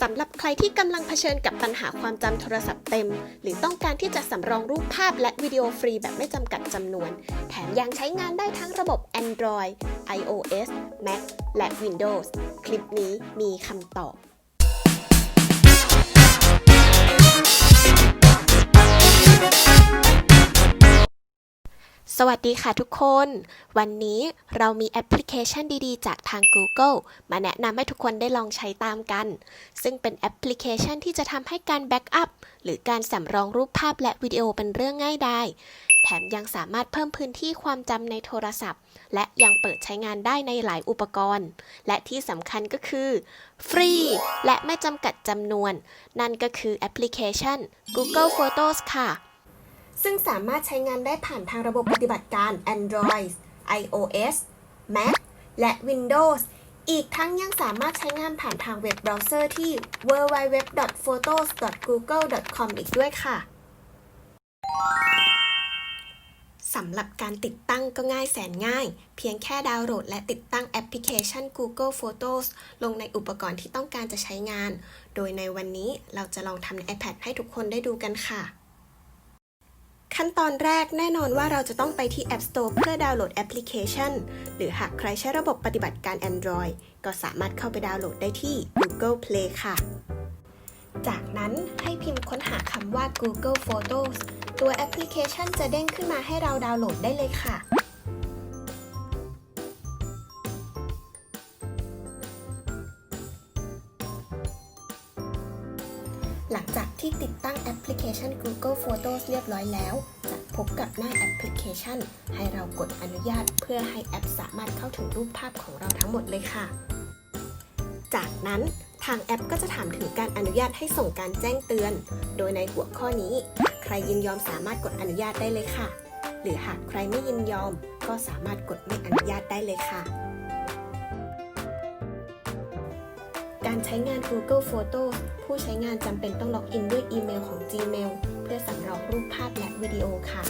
สำหรับใครที่กำลังเผชิญกับปัญหาความจำโทรศัพท์เต็ม หรือต้องการที่จะสำรองรูปภาพและวิดีโอฟรีแบบไม่จำกัดจำนวน แถมยังใช้งานได้ทั้งระบบ Android, iOS, Mac และ Windows คลิปนี้มีคำตอบ สวัสดีค่ะทุกคน วันนี้เรามีแอปพลิเคชันดีๆ จากทาง Google มาแนะนำให้ทุกคนได้ลองใช้ตามกัน ซึ่งเป็นแอปพลิเคชันที่จะทำให้การแบ็กอัพหรือการสำรองรูปภาพและวิดีโอเป็นเรื่องง่ายไดายแถมยังสามารถเพิ่มพื้นที่ความจำในโทรศัพท์ และยังเปิดใช้งานได้ในหลายอุปกรณ์ และที่สำคัญก็คือ ฟรี และไม่จำกัดจำนวน นั่นก็คือแอปพลิเคชัน Google Photos ค่ะ ซึ่งสามารถใช้งานได้ผ่านทางระบบปฏิบัติการ Android, iOS, Mac และ Windows อีกทั้งยังสามารถใช้งานผ่านทางเว็บเบราว์เซอร์ที่ www.photos.google.com อีกด้วยค่ะ สำหรับการติดตั้งก็ง่ายแสนง่าย เพียงแค่ดาวน์โหลดและติดตั้งแอปพลิเคชัน Google Photos ลงในอุปกรณ์ที่ต้องการจะใช้งาน โดยในวันนี้เราจะลองทำใน iPad ให้ทุกคนได้ดูกันค่ะ ขั้นตอนแรกแน่นอนว่าเราจะต้องไปที่ App Store เพื่อดาวน์โหลดแอปพลิเคชัน หรือหากใครใช้ระบบปฏิบัติการ Android ก็สามารถเข้าไปดาวน์โหลดได้ที่ Google Play ค่ะ จากนั้นให้พิมพ์ค้นหาคำว่า Google Photos ตัวแอปพลิเคชันจะเด้งขึ้นมาให้เราดาวน์โหลดได้เลยค่ะ หลังจากที่ติดตั้งแอปพลิเคชัน Google Photos เรียบร้อยแล้ว จะพบกับหน้าแอปพลิเคชัน ให้เรากดอนุญาตเพื่อให้แอปสามารถเข้าถึงรูปภาพของเราทั้งหมดเลยค่ะ จากนั้นทางแอปก็จะถามถึงการอนุญาตให้ส่งการแจ้งเตือน โดยในหัวข้อนี้ ใครยินยอมสามารถกดอนุญาตได้เลยค่ะ หรือหากใครไม่ยินยอม ก็สามารถกดไม่อนุญาตได้เลยค่ะ การใช้งาน Google Photos ผู้ใช้งานจำเป็นต้องล็อกอินด้วยอีเมลของ Gmail เพื่อสำรองรูปภาพและวิดีโอค่ะ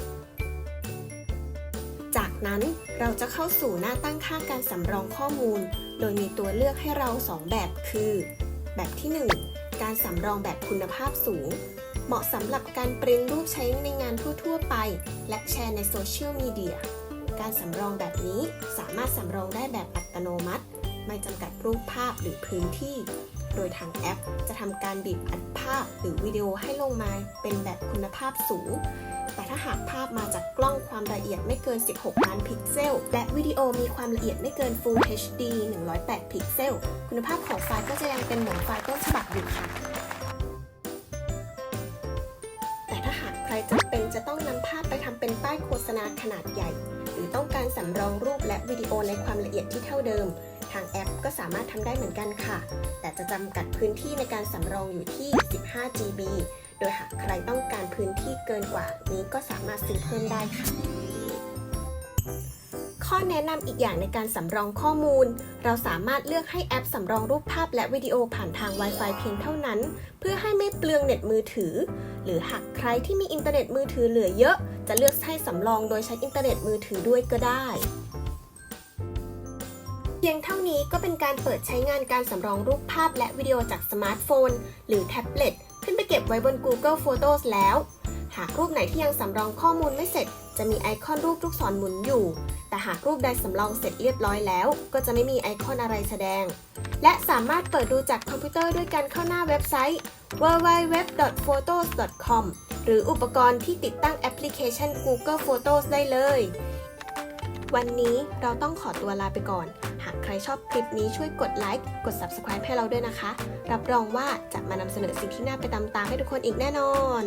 จากนั้นเราจะเข้าสู่หน้าตั้งค่าการสำรองข้อมูล โดยมีตัวเลือกให้เรา 2 แบบคือ แบบที่ 1 การสำรองแบบคุณภาพสูง เหมาะสำหรับการปริ้นรูปใช้ในงานทั่วๆไป และแชร์ในโซเชียลมีเดีย การสำรองแบบนี้สามารถสำรองได้แบบอัตโนมัติ ไม่จำกัดรูปภาพหรือพื้นที่ โดยทางแอป จะทำการบีบอัดภาพหรือวิดีโอให้ลงมาเป็นแบบคุณภาพสูง แต่ถ้าหากภาพมาจากกล้องความละเอียดไม่เกิน 16 ล้านพิกเซล และวิดีโอมีความละเอียดไม่เกิน Full HD 108 พิกเซล คุณภาพของไฟล์ก็จะยังเป็นเหมือนไฟล์ต้นฉบับอยู่ค่ะแต่ถ้าหากใครจำเป็นจะต้องนำภาพไปทำเป็นป้ายโฆษณาขนาดใหญ่ หรือต้องการสำรองรูปและวิดีโอในความละเอียดที่เท่าเดิม ทางแอปก็สามารถทำได้เหมือนกันค่ะ แต่จะจำกัดพื้นที่ในการสำรองอยู่ที่ 15 GB โดยหากใครต้องการพื้นที่เกินกว่านี้ก็สามารถซื้อเพิ่มได้ค่ะ ข้อแนะนำอีกอย่างในการสำรองข้อมูล เราสามารถเลือกให้แอปสำรองรูปภาพและวิดีโอผ่านทาง Wi-Fi เพียงเท่านั้น เพื่อให้ไม่เปลืองเน็ตมือถือ หรือหากใครที่มีอินเทอร์เน็ตมือถือเหลือเยอะ จะเลือกให้สำรองโดยใช้อินเทอร์เน็ตมือถือด้วยก็ได้เพียงเท่านี้ก็เป็นการเปิดใช้งานการสำรองรูปภาพและวิดีโอจากสมาร์ทโฟน หรือแท็บเล็ตขึ้นไปเก็บไว้บน Google Photos แล้ว หากรูปไหนที่ยังสำรองข้อมูลไม่เสร็จ จะมีไอคอนรูปลูกศรหมุนอยู่ แต่หากรูปใดสำรองเสร็จเรียบร้อยแล้ว ก็จะไม่มีไอคอนอะไรแสดง และสามารถเปิดดูจากคอมพิวเตอร์ด้วยการเข้าหน้าเว็บไซต์ www.photos.com หรืออุปกรณ์ที่ติดตั้งแอปพลิเคชัน Google Photos ได้เลย วันนี้เราต้องขอตัวลาไปก่อน หากใครชอบคลิปนี้ช่วยกดไลค์ กด Subscribe ให้เราด้วยนะคะ รับรองว่าจะมานำเสนอสิ่งที่น่าไปตามตาให้ทุกคนอีกแน่นอน